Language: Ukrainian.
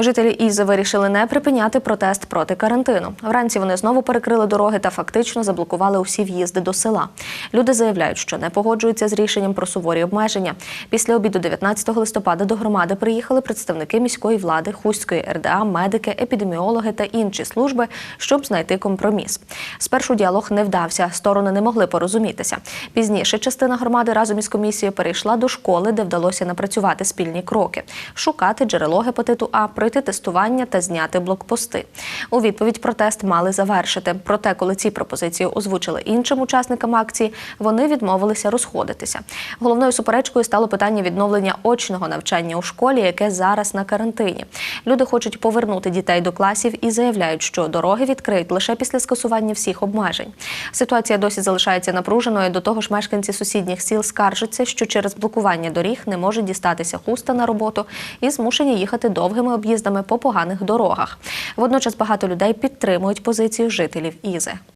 Жителі Ізи вирішили не припиняти протест проти карантину. Вранці вони знову перекрили дороги та фактично заблокували усі в'їзди до села. Люди заявляють, що не погоджуються з рішенням про суворі обмеження. Після обіду 19 листопада до громади приїхали представники міської влади, Хуської РДА, медики, епідеміологи та інші служби, щоб знайти компроміс. Спершу діалог не вдався, сторони не могли порозумітися. Пізніше частина громади разом із комісією перейшла до школи, де вдалося напрацювати спільні кроки, шукати джерело гепатиту А, пройти тестування та зняти блокпости. У відповідь протест мали завершити. Проте, коли ці пропозиції озвучили іншим учасникам акції, вони відмовилися розходитися. Головною суперечкою стало питання відновлення очного навчання у школі, яке зараз на карантині. Люди хочуть повернути дітей до класів і заявляють, що дороги відкриють лише після скасування всіх обмежень. Ситуація досі залишається напруженою. До того ж, мешканці сусідніх сіл скаржаться, що через блокування доріг не можуть дістатися хуста на роботу і змушені їхати довгими об'їздами по поганих дорогах. Водночас багато людей підтримують позицію жителів Ізи.